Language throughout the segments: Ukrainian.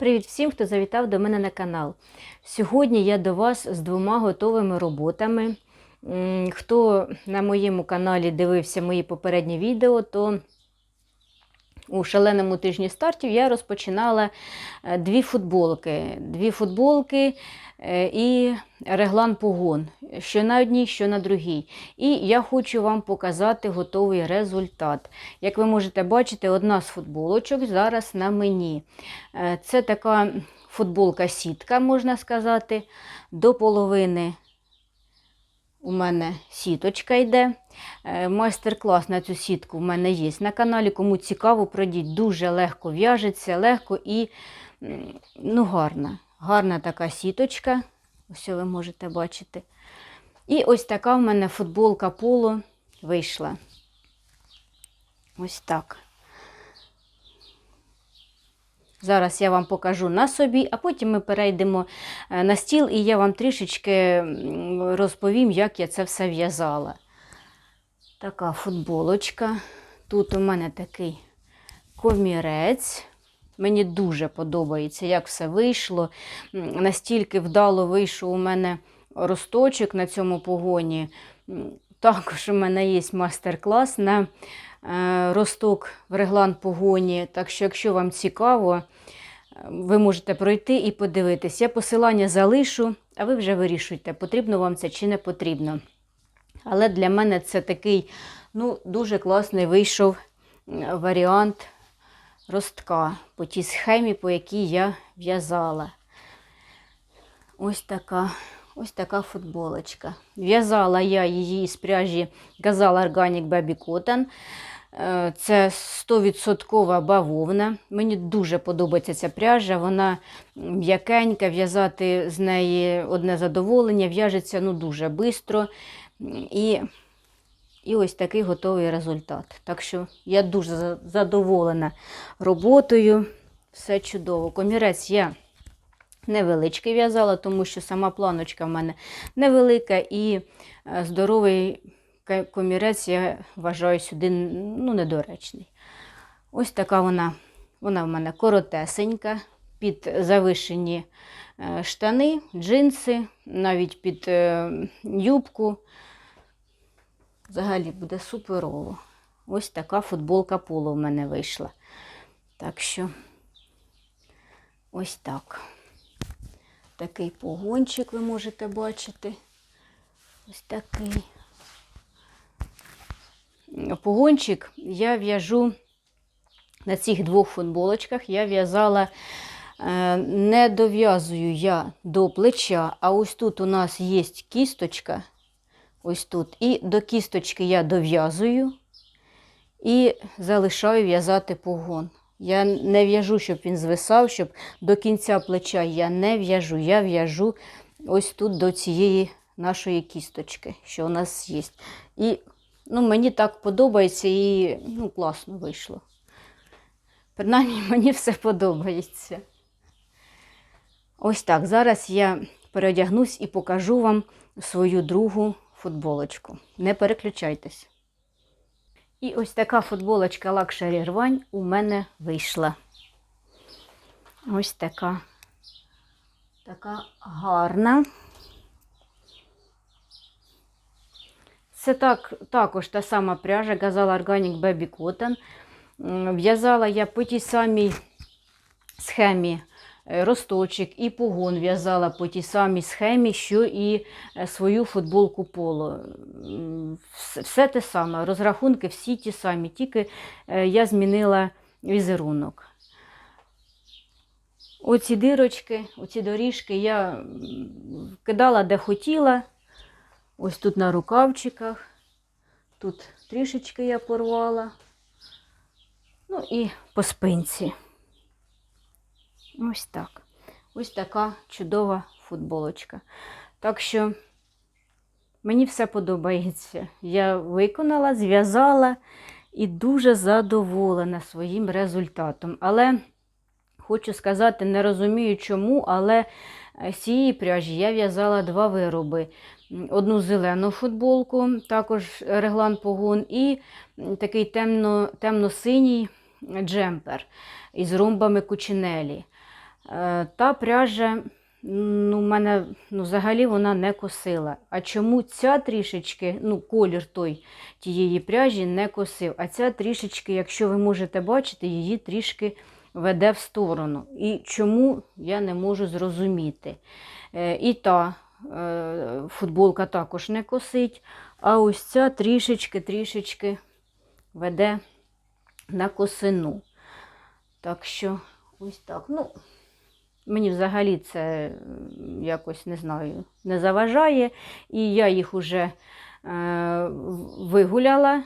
Привіт всім, хто завітав до мене на канал. Сьогодні я до вас з двома готовими роботами. Хто на моєму каналі дивився мої попередні відео, то у шаленому тижні стартів я розпочинала е, дві футболки. Дві футболки е, і реглан погон, що на одній, що на другій. І я хочу вам показати готовий результат. Як ви можете бачити, одна з футболочок зараз на мені. Е, Це така футболка-сітка, можна сказати, до половини. У мене сіточка йде. Е, Майстер-клас на цю сітку в мене є на каналі. Кому цікаво, пройдіть. Дуже легко в'яжеться, легко і ну, гарна. Гарна така сіточка. Ось ви можете бачити. І ось така в мене футболка поло вийшла. Ось так. Зараз я вам покажу на собі, а потім ми перейдемо е, на стіл, і я вам трішечки розповім, як я це все в'язала. Така футболочка. Тут у мене такий комірець. Мені дуже подобається, як все вийшло. Настільки вдало вийшов у мене росточок на цьому погоні. Також у мене є майстер-клас на росток в реглан погоні. Так що, якщо вам цікаво, е, ви можете пройти і подивитись. Я посилання залишу, а ви вже вирішуйте, потрібно вам це чи не потрібно. Але для мене це такий ну, дуже класний вийшов варіант ростка по тій схемі, по якій я в'язала. Ось така, ось така футболочка. В'язала я її з пряжі Gazal Organic Baby Cotton. Е, Це 100% бавовна. Мені дуже подобається ця пряжа. Вона м'якенька, в'язати з неї одне задоволення, в'яжеться ну, дуже швидко. І, і ось такий готовий результат. Так що я дуже задоволена роботою. Все чудово. Комірець я невеличкий в'язала, тому що сама планочка в мене невелика і е, здоровий комірець, я вважаю, сюди ну, недоречний. Ось така вона, вона в мене коротесенька, під завишені е, штани, джинси, навіть під е, юбку. Взагалі буде суперово. Ось така футболка поло в мене вийшла. Так що, ось так. Такий погончик ви можете бачити. Ось такий. Погончик я в'яжу на цих двох футболочках. Я в'язала, е, не дов'язую я до плеча, а ось тут у нас є кісточка. Ось тут. І до кісточки я дов'язую і залишаю в'язати погон. Я не в'яжу, щоб він звисав, щоб до кінця плеча я не в'яжу. Я в'яжу ось тут до цієї нашої кісточки, що у нас є. І ну, мені так подобається і ну, класно вийшло. Принаймні, мені все подобається. Ось так. Зараз я переодягнусь і покажу вам свою другу футболочку. Не переключайтесь. І ось така футболочка Luxury рвань у мене вийшла. Ось така. Така гарна. Це так, також та сама пряжа Gazal Organic Baby Cotton. В'язала я по тій самій схемі росточок і погон в'язала по тій самій схемі, що і е, свою футболку поло. Все те саме, розрахунки всі ті самі, тільки е, я змінила візерунок. Оці дирочки, оці доріжки я кидала де хотіла. Ось тут на рукавчиках. Тут трішечки я порвала. Ну і по спинці. Ось так. Ось така чудова футболочка. Так що мені все подобається. Я виконала, зв'язала і дуже задоволена своїм результатом. Але хочу сказати, не розумію чому, але е, з цієї пряжі я в'язала два вироби. Одну зелену футболку, також реглан погон, і такий темно, темно-синій джемпер із ромбами кучинелі. Е, Та пряжа, ну, мене ну, взагалі вона не косила. А чому ця трішечки, ну, колір той тієї пряжі не косив, а ця трішечки, якщо ви можете бачити, її трішки веде в сторону. І чому я не можу зрозуміти. Е, І та е, футболка також не косить, а ось ця трішечки-трішечки веде на косину. Так що ось так. Ну, мені взагалі це якось не знаю, не заважає. І я їх уже е, вигуляла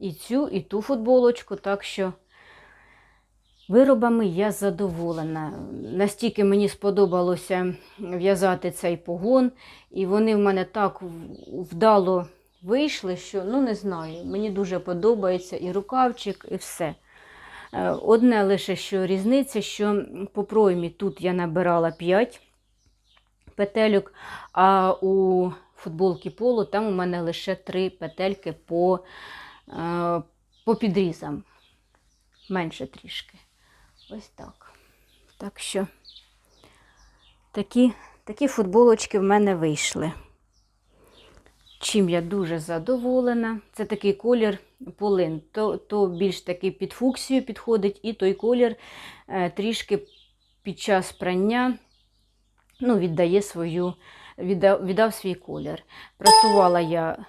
і цю, і ту футболочку. Так що виробами я задоволена. Настільки мені сподобалося в'язати цей погон, і вони в мене так вдало вийшли, що ну не знаю, мені дуже подобається і рукавчик, і все. Е, Одне лише що різниця, що по проймі тут я набирала 5 петельок, а у футболки поло там у мене лише 3 петельки по, е, по підрізам. Менше трішки. Ось так. Так що такі, такі футболочки в мене вийшли. Чим я дуже задоволена. Це такий колір полин. То, то більш такий під фуксію підходить, і той колір е, трішки під час прання ну, віддає свою, віддав, віддав свій колір. Прасувала я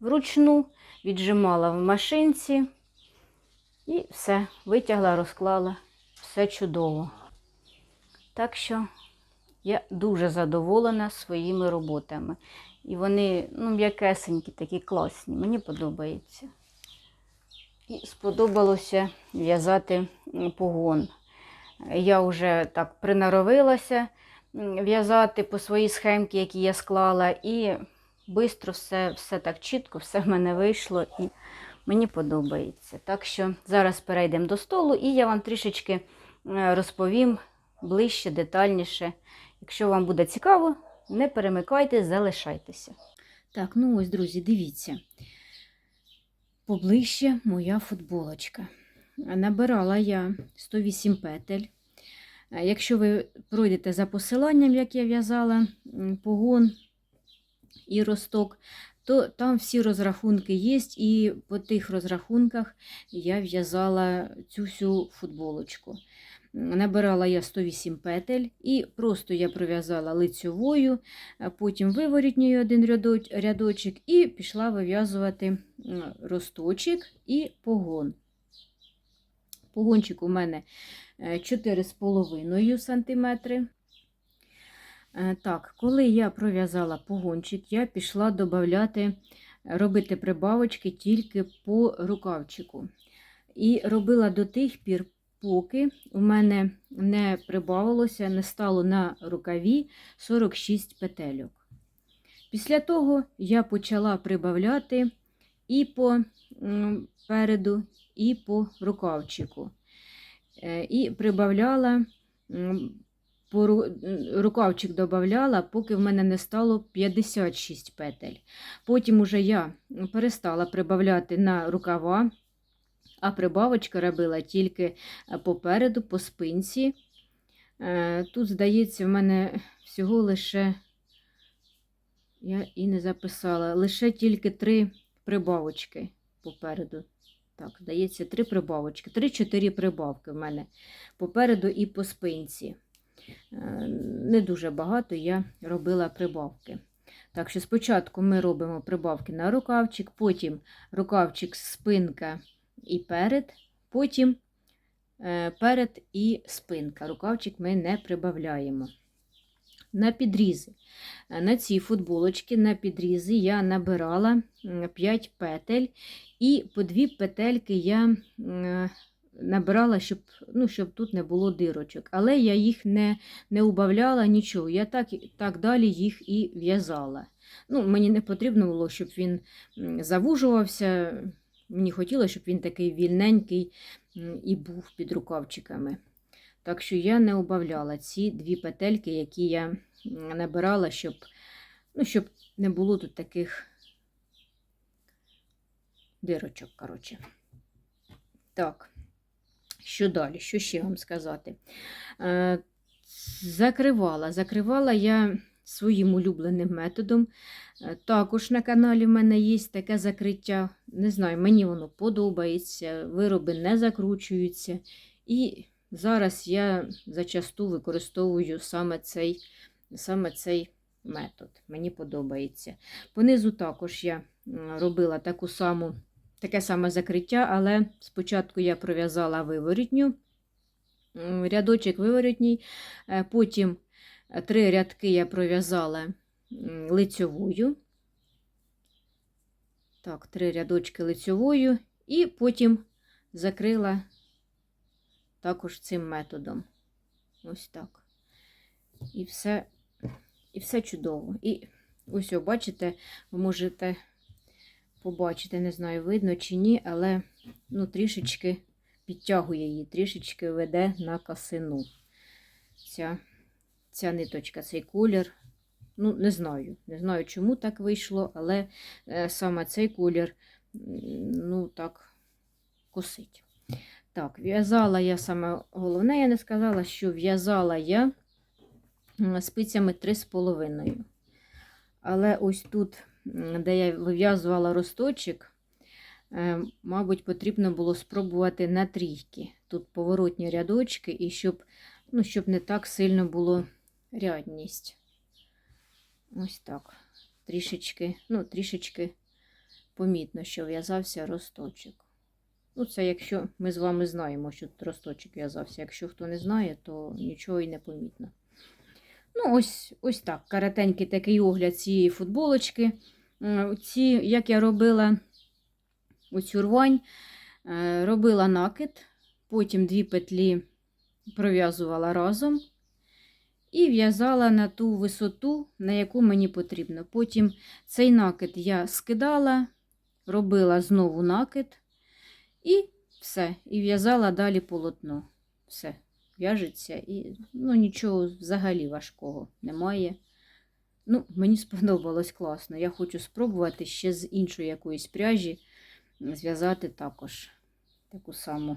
вручну, віджимала в машинці і все, витягла, розклала. Все чудово. Так що я дуже задоволена своїми роботами. І вони ну, м'якесенькі, такі класні. Мені подобається. І сподобалося в'язати погон. Я вже так приноровилася в'язати по своїй схемці, які я склала, і швидко все, все так чітко, все в мене вийшло і мені подобається. Так що зараз перейдемо до столу, і я вам трішечки е, розповім ближче, детальніше. Якщо вам буде цікаво, не перемикайте, залишайтеся. Так, ну ось, друзі, дивіться. Поближче моя футболочка. Набирала я 108 петель. Е, Якщо ви пройдете за посиланням, як я в'язала погон і росток, то там всі розрахунки є, і по тих розрахунках я в'язала цю всю футболочку. Набирала я 108 петель і просто я пров'язала лицьовою, потім виворітньою один рядочок і пішла вив'язувати росточок і погон. Погончик у мене е, 4,5 см. Е, Так, коли я пров'язала погончик, я пішла додати, робити прибавочки тільки по рукавчику. І робила до тих пір, поки у мене не прибавилося, не стало на рукаві 46 петельок. Після того я почала прибавляти і по переду, і по рукавчику. Е, І прибавляла, по рукавчик додавала, поки в мене не стало 56 петель. Потім уже я перестала прибавляти на рукава, а прибавочка робила тільки е, попереду, по спинці. Е, Тут, здається, в мене всього лише, я і не записала, лише тільки три прибавочки попереду. Так, здається, три прибавочки. Три-чотири прибавки в мене попереду і по спинці. Е, Не дуже багато я робила прибавки. Так що спочатку ми робимо прибавки на рукавчик, потім рукавчик, спинка і перед, потім е, перед і спинка. Рукавчик ми не прибавляємо. На підрізи. Е, На ці футболочки, на підрізи я набирала 5 петель, і по дві петельки я набирала, щоб, ну, щоб тут не було дирочок. Але я їх не, не убавляла нічого. Я так, так далі їх і в'язала. Ну, мені не потрібно було, щоб він завужувався. Мені хотілося, щоб він такий вільненький і був під рукавчиками. Так що я не убавляла ці дві петельки, які я набирала, щоб, ну, щоб не було тут таких дирочок. коротше. Так, що далі? Що ще вам сказати? Е, закривала. Закривала я своїм улюбленим методом. Е, Також на каналі в мене є таке закриття. Не знаю, мені воно подобається, вироби не закручуються. І зараз я зачасту використовую саме цей, саме цей метод. Мені подобається. Понизу також я робила таку саму, таке саме закриття, але спочатку я пров'язала виворітню, рядочок виворітній, е, потім три рядки я пров'язала лицьовою. Так, три рядочки лицьовою, і потім закрила також цим методом. Ось так. І все, і все чудово. І ось, бачите, ви можете побачити, не знаю, видно чи ні, але ну, трішечки підтягує її, трішечки веде на косину. Ця, ця ниточка, цей колір. Ну, не знаю. Не знаю, чому так вийшло, але е, саме цей колір, ну, так, косить. Так, в'язала я саме головне, я не сказала, що в'язала я спицями 3,5. Але ось тут, де я вив'язувала росточок, е, мабуть, потрібно було спробувати на трійки. Тут поворотні рядочки, і щоб, ну, щоб не так сильно було рядність. Ось так. Трішечки, ну, трішечки помітно, що в'язався росточок. Ну, це якщо ми з вами знаємо, що тут росточок в'язався. Якщо хто не знає, то нічого і не помітно. Ну, ось, ось так. Каратенький такий огляд цієї футболочки. Ці, як я робила оцю рвань, е, робила накид, потім дві петлі пров'язувала разом і в'язала на ту висоту, на яку мені потрібно. Потім цей накид я скидала, робила знову накид і все. І в'язала далі полотно. Все, в'яжеться і ну, нічого взагалі важкого немає. Ну, Мені сподобалось класно. Я хочу спробувати ще з іншої якоїсь пряжі зв'язати також таку саму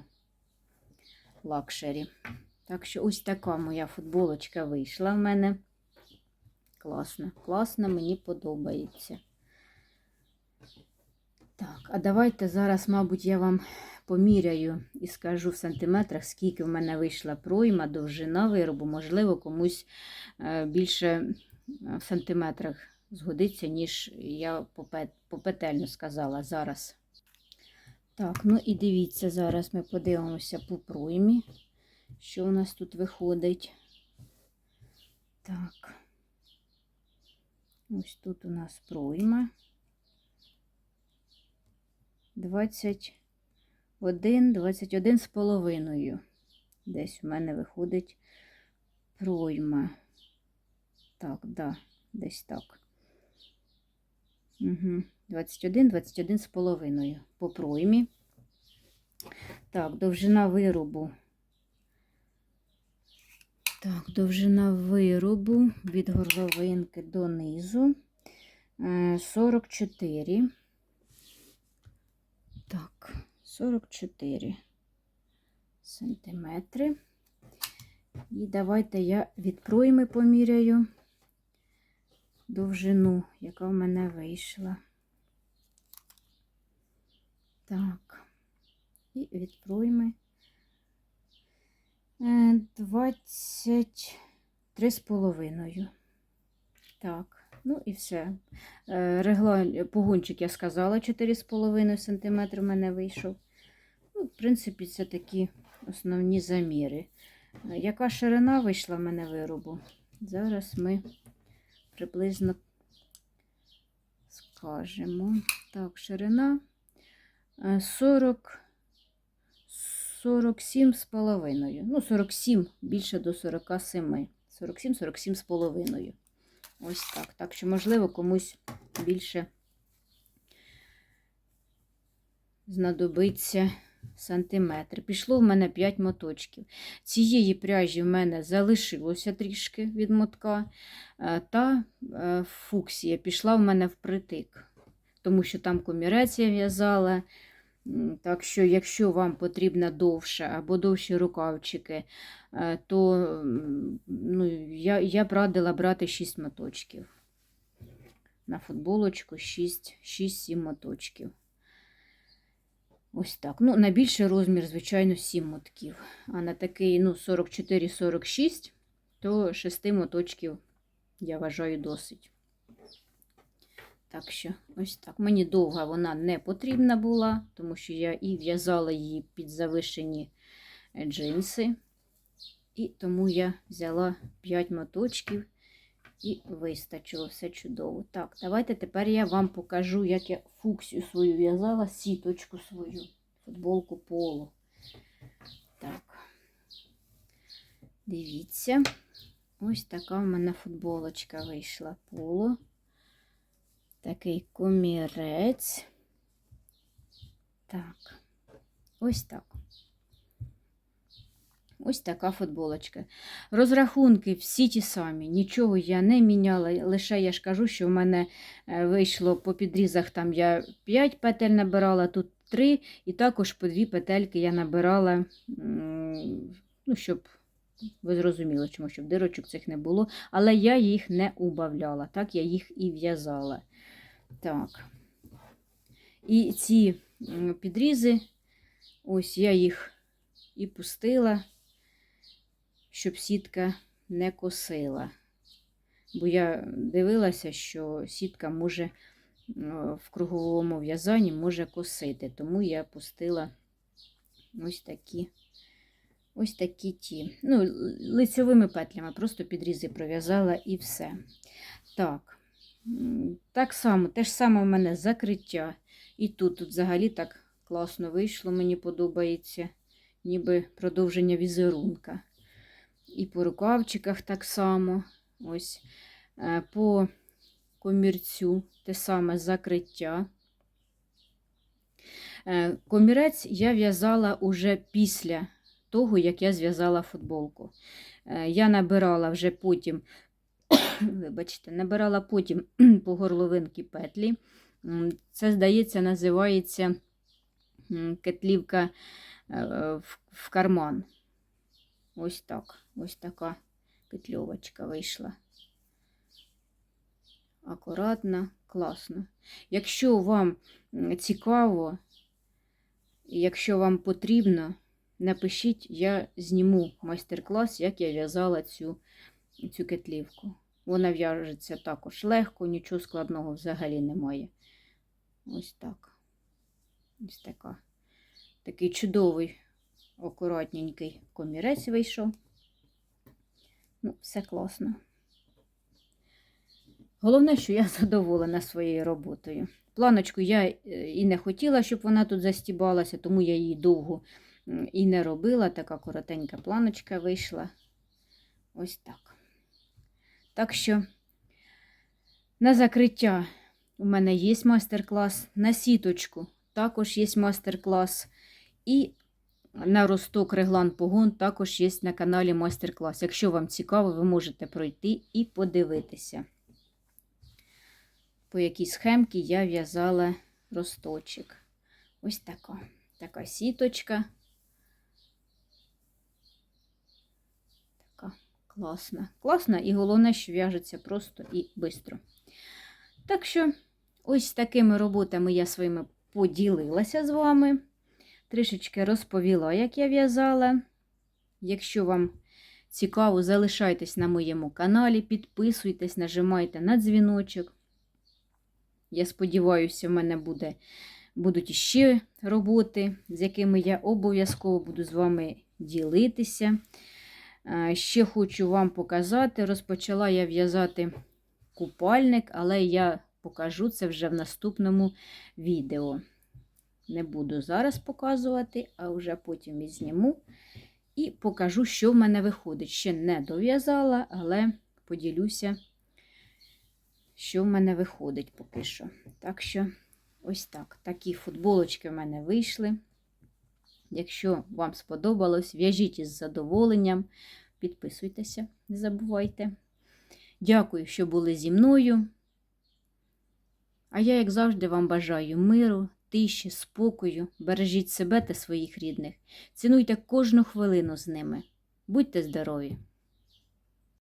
лакшері. Так що ось така моя футболочка вийшла в мене. Класно, класно, мені подобається. Так, а давайте зараз, мабуть, я вам поміряю і скажу в сантиметрах, скільки в мене вийшла пройма, довжина виробу. Можливо, комусь е, більше е, в сантиметрах згодиться, ніж я попетельно сказала зараз. Так, ну і дивіться, зараз ми подивимося по проймі, що у нас тут виходить. Так. Ось тут у нас пройма. 21, 21 з половиною. Десь у мене виходить пройма. Так, да, десь так. Угу. 21, 21 з половиною по проймі. Так, довжина виробу. Так, довжина виробу від горловинки до низу е, 44. Так, 44 сантиметри. І давайте я від пройми поміряю довжину, яка в мене вийшла. Так, і від пройми 23 з половиною. Так, ну і все. Е, Регла... Погончик я сказала, 4,5 см в мене вийшов. Ну, в принципі, це такі основні заміри. Е, Яка ширина вийшла в мене виробу? Зараз ми приблизно скажемо. Так, ширина е, 40, 47 з половиною. Ну, 47, більше до 47. 47-47 з половиною. Ось так. Так що, можливо, комусь більше знадобиться сантиметр. Пішло в мене 5 моточків. Цієї пряжі в мене залишилося трішки від мотка, е, та е, фуксія пішла в мене впритик, тому що там комірець я в'язала. Так що, якщо вам потрібно довше або довші рукавчики, е, то ну, я, я б радила брати 6 моточків. На футболочку 6-7 моточків. Ось так. Ну, на більший розмір, звичайно, 7 мотків. А на такий, ну, 44-46, то 6 моточків, я вважаю, досить. Так що, ось так. Мені довга вона не потрібна була, тому що я і в'язала її під завишені е, джинси. І тому я взяла 5 моточків і вистачило все чудово. Так, давайте тепер я вам покажу, як я фуксію свою в'язала, сіточку свою, футболку поло. Так, дивіться, ось така в мене футболочка вийшла поло. Такий комірець. Так, ось так. Ось така футболочка. Розрахунки всі ті самі. Нічого я не міняла. Лише я ж кажу, що в мене е, вийшло по підрізах, там я 5 петель набирала, тут 3, і також по 2 петельки я набирала, ну, щоб ви зрозуміли, чому, щоб дирочок цих не було. Але я їх не убавляла. Так, я їх і в'язала. Так. І ці підрізи, ось я їх і пустила щоб сітка не косила. Бо я дивилася, що сітка може в круговому в'язанні може косити, тому я пустила ось такі ось такі ті. Ну, лицьовими петлями, просто підрізи пров'язала і все. Так, так само, те ж саме в мене закриття. І тут, тут взагалі так класно вийшло, мені подобається, ніби продовження візерунка. І по рукавчиках так само. Ось е, по комірцю те саме закриття. Е, Комірець я в'язала уже після того, як я зв'язала футболку. Е, Я набирала вже потім, вибачте, набирала потім по горловинки петлі. Це, здається, називається кетлівка е, в- карман. Ось так. Ось така петльовочка вийшла. Акуратно, класно. Якщо вам цікаво, якщо вам потрібно, напишіть, я зніму майстер-клас, як я в'язала цю, цю кетлівку. Вона в'яжеться також легко, нічого складного взагалі немає. Ось так. Ось така. Такий чудовий акуратненький комірець вийшов. Ну, все класно. Головне, що я задоволена своєю роботою. Планочку я е, і не хотіла, щоб вона тут застібалася, тому я її довго і не робила. Така коротенька планочка вийшла. Ось так. Так що на закриття у мене є майстер-клас, на сіточку також є майстер-клас. І на росток реглан погон також є на каналі майстер-клас. Якщо вам цікаво, ви можете пройти і подивитися, по якій схемці я в'язала росточок. Ось така. Така сіточка. Така класна. Класна і головне, що в'яжеться просто і швидко. Так що, ось такими роботами я своїми поділилася з вами трішечки розповіла, як я в'язала. Якщо вам цікаво, залишайтесь на моєму каналі, підписуйтесь, нажимайте на дзвіночок. Я сподіваюся, в мене буде, будуть іще роботи, з якими я обов'язково буду з вами ділитися. Е, Ще хочу вам показати, розпочала я в'язати купальник, але я покажу це вже в наступному відео. Не буду зараз показувати, а вже потім і зніму і покажу, що в мене виходить. Ще не дов'язала, але поділюся, що в мене виходить поки що. Так що, ось так. Такі футболочки в мене вийшли. Якщо вам сподобалось, в'яжіть із задоволенням, підписуйтеся, не забувайте. Дякую, що були зі мною. А я, як завжди, вам бажаю миру тиші, спокою, бережіть себе та своїх рідних, цінуйте кожну хвилину з ними. Будьте здорові!